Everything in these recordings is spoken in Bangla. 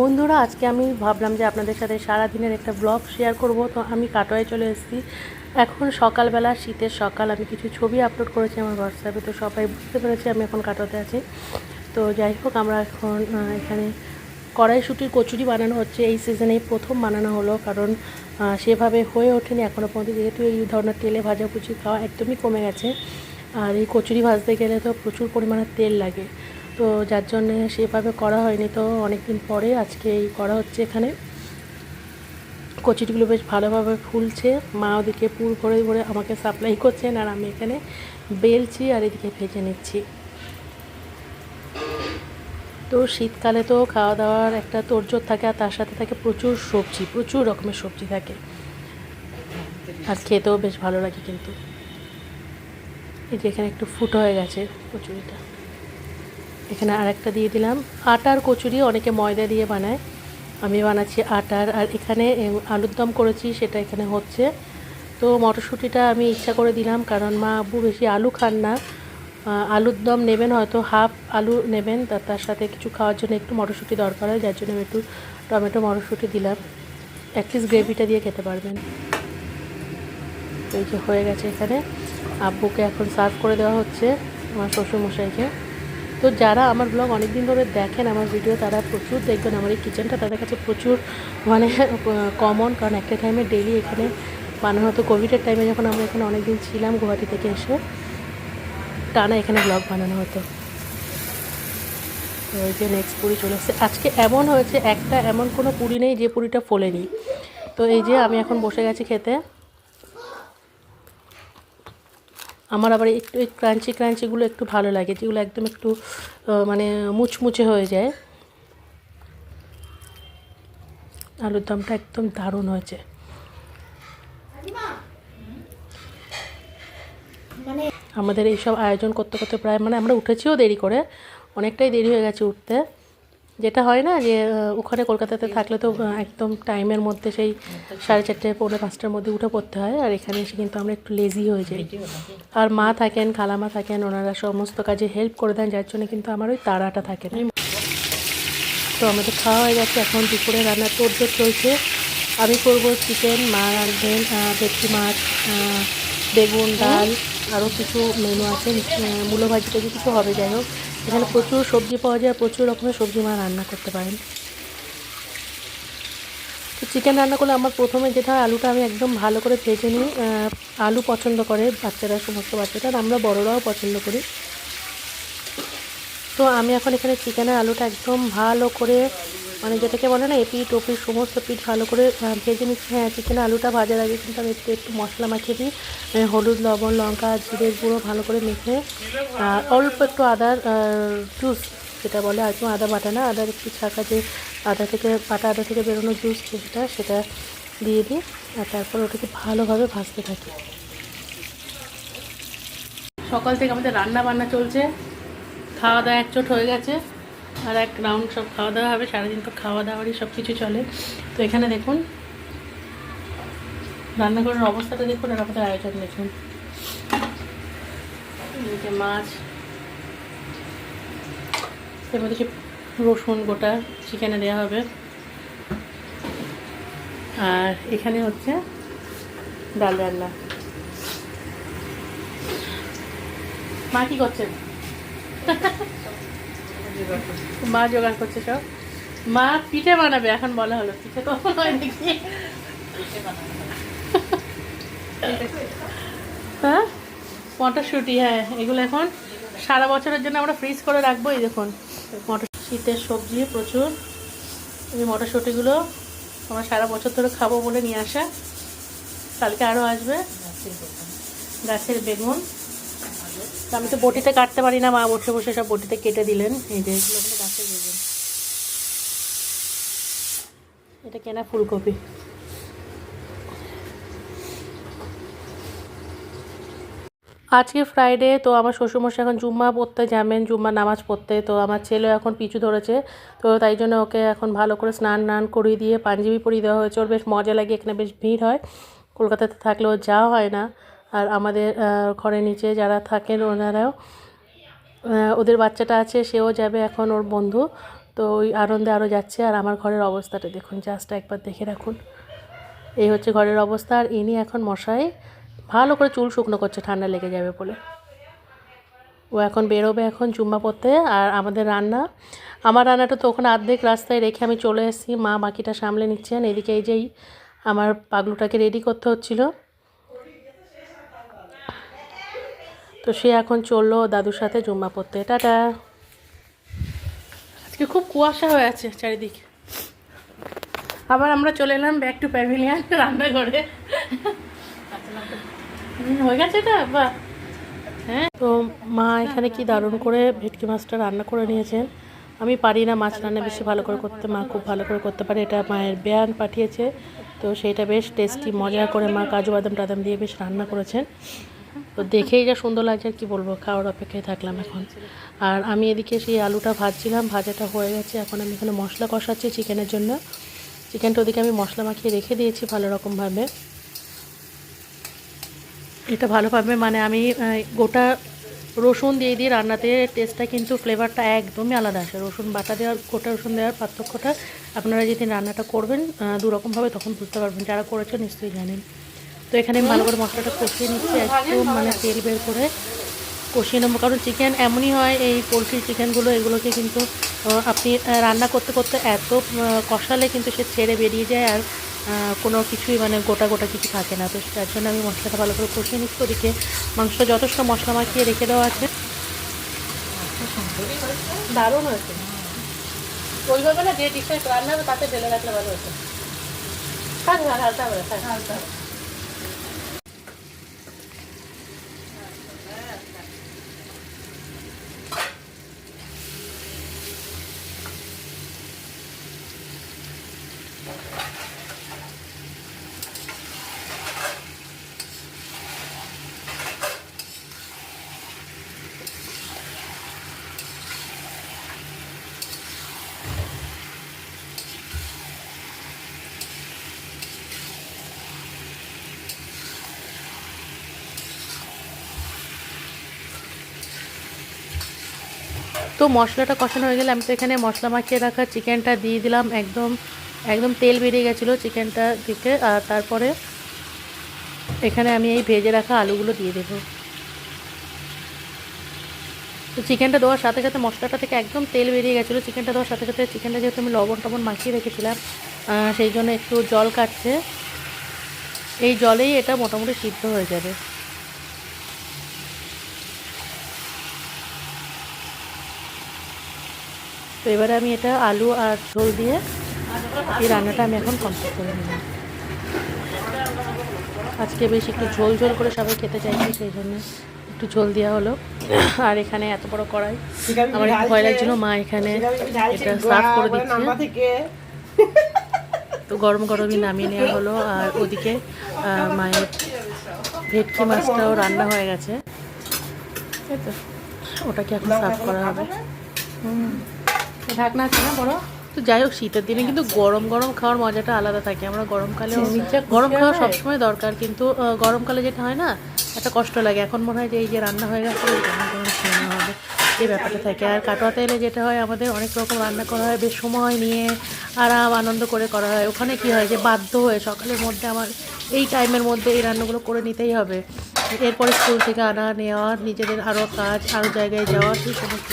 বন্ধুরা, আজকে আমি ভাবলাম যে আপনাদের সাথে সারা দিনের একটা ব্লগ শেয়ার করব। তো আমি কাটোয়ায় চলে এসেছি। এখন সকালবেলা, শীতের সকাল, আমি কিছু ছবি আপলোড করেছি আমার হোয়াটসঅ্যাপে তো সবাই বুঝতে পেরেছি আমি এখন কাটোয়াতে আছি। তো যাই হোক, আমরা এখন এখানে কড়াইশুটির কচুরি বানানো হচ্ছে। এই সিজনেই প্রথম বানানো হলো, কারণ সেভাবে হয়ে ওঠেনি এখনও পর্যন্ত। যেহেতু এই ধরনের তেলে ভাজা কুচি খাওয়া একদমই কমে গেছে। আর এই কচুরি ভাজতে গেলে তো প্রচুর পরিমাণে তেল লাগে। তো যার জন্যে সেভাবে করা হয়নি। তো অনেক দিন পরে আজকে এই করা হচ্ছে এখানে। কচুরিগুলো বেশ ভালোভাবে ফুলছে। মা ওদিকে পুর ভরে ভরে আমাকে সাপ্লাই করছেন আর আমি এখানে বেলছি আর এদিকে ভেজে নিচ্ছি। তো শীতকালে তো খাওয়া দাওয়ার একটা তোড়জোড় থাকে আর তার সাথে থাকে প্রচুর সবজি, প্রচুর রকমের সবজি থাকে। আর খেতেও বেশ ভালো লাগে কিন্তু। এই যে এখানে একটু ফুটো হয়ে গেছে কচুরিটা। এখানে আরেকটা দিয়ে দিলাম। আটার কচুরি অনেকে ময়দা দিয়ে বানায়। আমি বানাচ্ছি আটার। আর এখানে আলুর দম করেছি, সেটা এখানে হচ্ছে। তো মটরশুঁটিটা আমি ইচ্ছা করে দিলাম, কারণ মা আব্বু বেশি আলু খান না। আলুর দম নেবেন, হয়তো হাফ আলু নেবেন তার সাথে কিছু খাওয়ার জন্য একটু মটরশুঁটি দরকার হয়, যার জন্য আমি একটু টমেটো মটরশুঁটি দিলাম। অ্যাটলিস্ট গ্রেভিটা দিয়ে খেতে পারবেন। এই যে হয়ে গেছে এখানে। আব্বুকে এখন সার্ভ করে দেওয়া হচ্ছে, আমার শ্বশুরমশাইকে। তো যারা আমার ব্লগ অনেক দিন ধরে দেখেন আমার ভিডিও তারা প্রচুর দেখবেন আমার এই কিচেনটা তাদের কাছে প্রচুর মানে কমন কারণ একটা টাইমে ডেলি এখানে বানানো হতো। কোভিডের টাইমে যখন আমরা এখানে অনেক দিন ছিলাম গুয়াহাটি থেকে এসে, টানা এখানে ব্লগ বানানো হতো। তো ওই যে নেক্সট পুরি চলে এসছে। আজকে এমন হয়েছে, একটা এমন কোনো পুরি নেই যে পুরিটা ফোলেনি। তো এই যে আমি এখন বসে গেছি খেতে। আমার আবার একটু এই ক্রাঞ্চি ক্রাঞ্চিগুলো একটু ভালো লাগে যেগুলো একদম একটু মানে মুচমুচে হয়ে যায়। আলুর দমটা একদম দারুণ হয়েছে। আমাদের এইসব আয়োজন করতে করতে প্রায় মানে আমরা উঠেছিও দেরি করে অনেকটাই দেরি হয়ে গেছে উঠতে। যেটা হয় না যে ওখানে কলকাতাতে থাকলে তো একদম টাইমের মধ্যে সেই সাড়ে চারটে পৌনে পাঁচটার মধ্যে উঠে পড়তে হয়। আর এখানে এসে কিন্তু আমরা একটু লেজি হয়ে যাই। আর মা থাকেন খালামা থাকেন ওনারা সমস্ত কাজে হেল্প করে দেন যার জন্য কিন্তু আমার ওই তাড়াটা থাকে না। তো আমাদের খাওয়া হয়ে গেছে এখন দুপুরে রান্নার তোড়জোড় চলছে। আমি করব চিকেন মা রাঁধবেন আহ, ভেটকি মাছ বেগুন ডাল আরও কিছু মেনু আছে। মূলো কিছু হবে যাই হোক। এখানে প্রচুর সবজি পাওয়া যায়, প্রচুর রকমের সবজি মা রান্না করতে পারেন। তো চিকেন রান্না করলে আমার প্রথমে যেটা হয়, আলুটা আমি একদম ভালো করে ভেজে নিই। আলু পছন্দ করে বাচ্চারা, সমস্ত বাচ্চারা আমরা বড়োরাও পছন্দ করি। তো আমি এখন এখানে চিকেনের আলুটা একদম ভালো করে মানে যেটাকে বলে না এপিট ওপিট সমস্ত পিঠ ভালো করে ভেজে নিচ্ছি। হ্যাঁ চিকেন আলুটা ভাজার আগে কিন্তু আমি একটু একটু মশলা মাখিয়ে দিই। হলুদ, লবণ, লঙ্কা, জিরের গুঁড়ো ভালো করে মেখে, আর অল্প একটু আদার জুস যেটা বলে, আর একটু আদা বাটা না, আদার একটু ছাকা যে আদা থেকে, বাটা আদা থেকে বেরোনো জুস যেটা সেটা দিয়ে দিই, আর তারপর ওটাকে ভালোভাবে ভাজতে থাকি। সকাল থেকে আমাদের রান্না বান্না চলছে। খাওয়া দাওয়া একচোট হয়ে গেছে। আর এক রাউন্ড সব খাওয়া দাওয়া হবে, সারাদিন তো খাওয়া দাওয়ারই সব কিছু চলে। তো এখানে দেখুন, রান্নাঘরের অবস্থাটা দেখুন আর আমাদের আয়োজন দেখুন। যে মাছ, এর মধ্যে রসুন গোটা চিকেনে দেওয়া হবে। আর এখানে হচ্ছে ডাল রান্না। মা কি করছেন মা জোগাড় করছে সব। মা পিঠে বানাবে, এখন বলা হলো পিঠে তো হয় দেখি হ্যাঁ? মটরশুঁটি হ্যাঁ এগুলো এখন সারা বছরের জন্য আমরা ফ্রিজ করে রাখব, এই দেখুন। মটর শীতের সবজি প্রচুর। এই মটরশুঁটিগুলো আমরা সারা বছর ধরে খাব বলে নিয়ে আসা। কালকে আরও আসবে। গাছের বেগুন। আমি তো বটিতে কাটতে পারি না, মা বসে বসে সব বটিতে কেটে দিলেন। এই যে এগুলো এটা কেনা ফুলকপি। আজকে ফ্রাইডে তো আমার শ্বশুরমশাই এখন জুম্মা পড়তে যাবেন জুম্মা নামাজ পড়তে। তো আমার ছেলে এখন পিছু ধরেছে। তো তাই জন্য ওকে এখন ভালো করে স্নান টান করিয়ে দিয়ে পাঞ্জাবি পরিয়ে দেওয়া হয়েছে। ওর বেশ মজা লাগে, এখানে বেশ ভিড় হয়। কলকাতাতে থাকলেও যাওয়া হয় না। আর আমাদের ঘরের নিচে যারা থাকেন ওনারাও ওদের বাচ্চাটা আছে, সেও যাবে এখন ওর বন্ধু। তো ওই আনন্দে আরও যাচ্ছে। আর আমার ঘরের অবস্থাটা দেখুন জাস্ট একবার দেখে রাখুন। এই হচ্ছে ঘরের অবস্থা। আর ইনি এখন মশাই, ভালো করে চুল শুকনো করছে, ঠান্ডা লেগে যাবে বলে। ও এখন বেরোবে এখন জুম্মা পড়তে আর আমাদের রান্না, আমার রান্নাটা তো ওখানে অর্ধেক রাস্তায় রেখে আমি চলে এসেছি। মা বাকিটা সামলে নিচ্ছেন। এদিকে এই যেই আমার পাগলুটাকে রেডি করতে হচ্ছিল। তো সে এখন চলল দাদুর সাথে জুম্মা পড়তে। টাটা। আজকে খুব কুয়াশা হয়ে আছে চারিদিকে। আবার আমরা চলে এলাম ব্যাক টু প্যাভিলিয়ান রান্নাঘরে। হয়ে গেছে এটা বা। হ্যাঁ। তো মা এখানে কি দারুণ করে ভেটকি মাছটা রান্না করে নিয়েছেন। আমি পারি না মাছ রান্না বেশি ভালো করে করতে মা খুব ভালো করে করতে পারে এটা মায়ের বেয়ান পাঠিয়েছে। তো সেইটা বেশ টেস্টি মজা করে মা কাজু বাদাম টাদাম দিয়ে বেশ রান্না করেছেন। তো দেখেই যা সুন্দর লাগছে আর কি বলব, খাওয়ার অপেক্ষায় থাকলাম এখন। আর আমি এদিকে সেই আলুটা ভাজছিলাম, ভাজাটা হয়ে গেছে। এখন আমি এখানে মশলা কষাচ্ছি চিকেনের জন্য। চিকেনটা ওদিকে আমি মশলা মাখিয়ে রেখে দিয়েছি ভালো রকমভাবে। এটা ভালোভাবে মানে আমি গোটা রসুন দিয়ে দিয়ে রান্নাতে টেস্টটা কিন্তু ফ্লেভারটা একদমই আলাদা আসে। রসুন বাটা দেওয়ার, গোটা রসুন দেওয়ার পার্থক্যটা আপনারা যেদিন রান্নাটা করবেন দুরকমভাবে তখন বুঝতে পারবেন। যারা করেছেন নিশ্চয়ই জানেন। তো এখানে আমি ভালো করে মশলাটা কষিয়ে নিচ্ছি একদম মানে তেল বের করে কষিয়ে নেব। কারণ চিকেন এমনই হয় এই পোলট্রি চিকেনগুলো এগুলোকে কিন্তু আপনি রান্না করতে করতে এত কষালে কিন্তু সে ছেড়ে বেরিয়ে যায় আর কোনো কিছুই মানে গোটা গোটা কিছু থাকে না। তো তার জন্য আমি মশলাটা ভালো করে কষিয়ে নিচ্ছি। ওদিকে মাংসটা যথেষ্ট মশলা মাখিয়ে রেখে দেওয়া আছে। দারুণ হয়েছে। ওইভাবে না যে ডিশটা রান্না হবে তাতে ঢেলে রাখলে ভালো হতো। হালকা হবে হালকা। তো মশলাটা কষানো হয়ে গেলে আমি তো এখানে মশলা মাখিয়ে রাখা চিকেনটা দিয়ে দিলাম। একদম একদম তেল বেরিয়ে গেছিল চিকেনটা দিতে আর তারপরে এখানে আমি এই ভেজে রাখা আলুগুলো দিয়ে দেবো। তো চিকেনটা দেওয়ার সাথে সাথে মশলাটা থেকে একদম তেল বেরিয়ে গেছিল। চিকেনটা দেওয়ার সাথে সাথে চিকেনটা যেহেতু আমি লবণ টবণ মাখিয়ে রেখেছিলাম সেই জন্য একটু জল কাটছে। এই জলেই এটা মোটামুটি সিদ্ধ হয়ে যাবে। তো এবারে আমি এটা আলু আর ঝোল দিয়ে এই রান্নাটা আমি এখন কমপ্লিট করে নিলাম আজকে বেশ একটু ঝোল ঝোল করে সবাই খেতে চাইছি সেই জন্য একটু ঝোল দেওয়া হলো। আর এখানে এত বড় কড়াই আমার একটু ভয় লাগছিল মা এখানে এটা সার্ভ করে দিচ্ছে। তো গরম গরমই নামিয়ে নেওয়া হলো আর ওদিকে মায়ের ভেটকি মাছটাও রান্না হয়ে গেছে। তো ওটাকে এখন সার্ভ করা হবে। হুম। ঢাকনা আছে না বড়? তো যাই হোক শীতের দিনে কিন্তু গরম গরম খাওয়ার মজাটা আলাদা থাকে। আমরা গরমকালে গরম খাওয়া সবসময় দরকার কিন্তু গরমকালে যেটা হয় না একটা কষ্ট লাগে। এখন মনে হয় যে এই যে রান্না হয়ে গেছে এই গরম গরম খেয়ে নেওয়া হবে। এই ব্যাপারটা থাকে। আর কাটোয়াতে এলে যেটা হয় আমাদের অনেক রকম রান্না করা হয় বেশ সময় নিয়ে আরাম আনন্দ করে করা হয়। ওখানে কি হয় যে বাধ্য হয়ে সকালের মধ্যে আমার এই টাইমের মধ্যে এই রান্নাগুলো করে নিতেই হবে। এরপরে স্কুল থেকে আনা নেওয়া নিজেদের আরও কাজ আরও জায়গায় যাওয়া সেই সমস্ত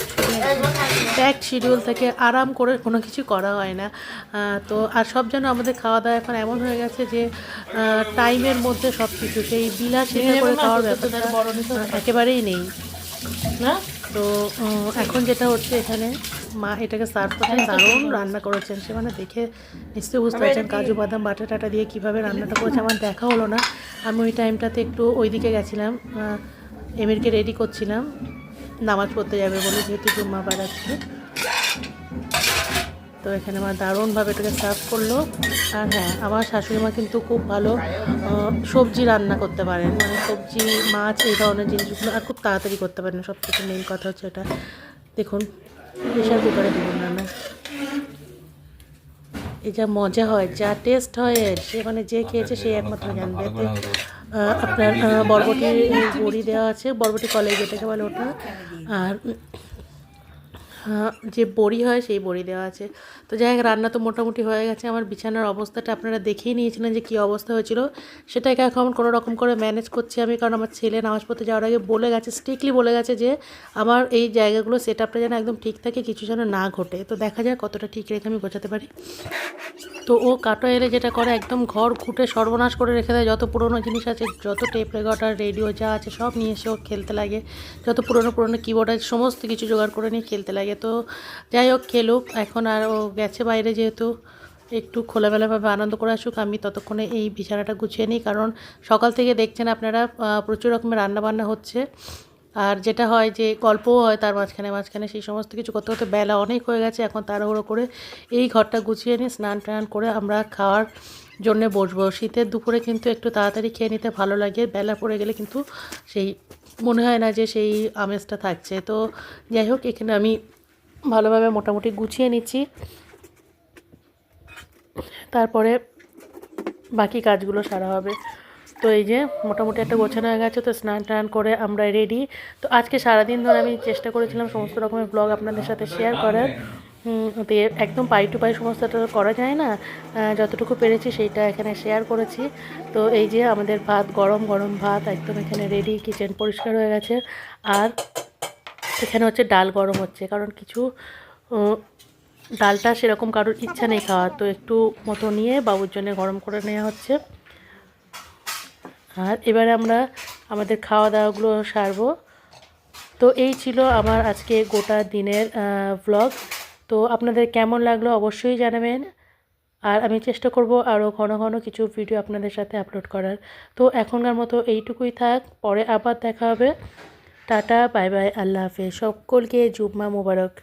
প্যাক শিডিউল থেকে আরাম করে কোনো কিছু করা হয় না। তো আর সব যেন আমাদের খাওয়া দাওয়া এখন এমন হয়ে গেছে যে টাইমের মধ্যে সব কিছু সেই বিলাসিতা করে খাওয়ার ব্যাপারটা একেবারেই নেই। না? তো এখন যেটা হচ্ছে এখানে মা এটাকে সার্ভ করছেন দারুণ রান্না করেছেন সে। মানে দেখে নিশ্চয়ই বুঝতে পারছেন কাজু বাদাম বাটা টাটা দিয়ে কীভাবে রান্নাটা করেছে আমার দেখা হলো না। আমি ওই টাইমটাতে একটু ওইদিকে গেছিলাম এমিরকে রেডি করছিলাম। নামাজ পড়তে যাবে বলে যেহেতু জুম্মা বাড়াচ্ছে তো এখানে আমার দারুণভাবে এটাকে সার্ভ করল। আর হ্যাঁ আমার শাশুড়ি মা কিন্তু খুব ভালো সবজি রান্না করতে পারেন। মানে সবজি, মাছ এই ধরনের জিনিসগুলো আর খুব তাড়াতাড়ি করতে পারেন। সব থেকে মেন কথা হচ্ছে এটা। দেখুন প্রেশার কুকারে দেখুন রান্না এই যা মজা হয়, যা টেস্ট হয়, সে মানে যে খেয়েছে সে একমাত্র জানবে। আপনার বরবটি বড়ি দেওয়া আছে বরবটি কলেজ যেটাকে বলে ওটা। আর যে বড়ি হয় সেই বড়ি দেওয়া আছে। তো যাই হোক, রান্না তো মোটামুটি হয়ে গেছে। আমার বিছানার অবস্থাটা আপনারা দেখেই নিয়েছিলেন যে কী অবস্থা হয়েছিল। সেটাকে এখন কোনো রকম করে ম্যানেজ করছি আমি, কারণ আমার ছেলে নামাজ পড়তে যাওয়ার আগে বলে গেছে স্ট্রিক্টলি বলে গেছে যে আমার এই জায়গাগুলো সেট আপটা যেন একদম ঠিক থাকে, কিছু যেন না ঘটে। তো দেখা যায় কতটা ঠিক রেখে আমি গোছাতে পারি। তো ও কাটো এলে যেটা করে, একদম ঘর ঘুটে সর্বনাশ করে রেখে দেয়। যত পুরনো জিনিস আছে, যত টেপ রেকর্ডার রেডিও যা আছে, সব নিয়ে এসে ও খেলতে লাগে। যত পুরনো পুরনো কিবোর্ড আছে, সমস্ত কিছু জোগাড় করে নিয়ে খেলতে লাগে। তো যাই হোক খেলুক। এখন আর ও গেছে বাইরে যেহেতু। একটু খোলামেলাভাবে আনন্দ করে আসুক, আমি ততক্ষণে এই বিছানাটা গুছিয়ে নিই। কারণ সকাল থেকে দেখছেন আপনারা প্রচুর রকমের রান্নাবান্না হচ্ছে। আর যেটা হয় যে গল্পও হয় তার মাঝখানে মাঝখানে, সেই সমস্ত কিছু করতে করতে বেলা অনেক হয়ে গেছে। এখন তাড়াহুড়ো করে এই ঘরটা গুছিয়ে নিয়ে স্নান টান করে আমরা খাওয়ার জন্যে বসবো। শীতের দুপুরে কিন্তু একটু তাড়াতাড়ি খেয়ে নিতে ভালো লাগে। বেলা পড়ে গেলে কিন্তু সেই, মনে হয় না যে সেই আমেজটা থাকছে। তো যাই হোক, এখানে আমি ভালোভাবে মোটামুটি গুছিয়ে নিচ্ছি। তারপরে বাকি কাজগুলো সারা হবে। তো এই যে মোটামুটি একটা গোছানো হয়ে গেছে, তো স্নান টান করে আমরা রেডি তো আজকে সারাদিন ধরে আমি চেষ্টা করেছিলাম সমস্ত রকমের ব্লগ আপনাদের সাথে শেয়ার করার। তো একদম পাই টু পাই সমস্তটা করা যায় না। যতটুকু পেরেছি সেইটা এখানে শেয়ার করেছি। তো এই যে আমাদের ভাত, গরম গরম ভাত একদম এখানে রেডি কিচেন পরিষ্কার হয়ে গেছে। আর এখানে হচ্ছে ডাল গরম হচ্ছে, কারণ কিছু ডালটা সেরকম কারোর ইচ্ছা নেই খাওয়ার। তো একটু মতো নিয়ে বাবুর জন্য গরম করে নেওয়া হচ্ছে। আর এবারে আমরা আমাদের খাওয়া দাওয়াগুলো সারবো। তো এই ছিল আমার আজকে গোটা দিনের ব্লগ তো আপনাদের কেমন লাগল অবশ্যই জানাবেন। আর আমি চেষ্টা করব আরও ঘন ঘন কিছু ভিডিও আপনাদের সাথে আপলোড করার। তো এখনকার মতো এইটুকুই থাক, পরে আবার দেখা হবে। টাটা বাই বাই আল্লাহ হাফেজ। সকলকে জুম্মা মোবারক।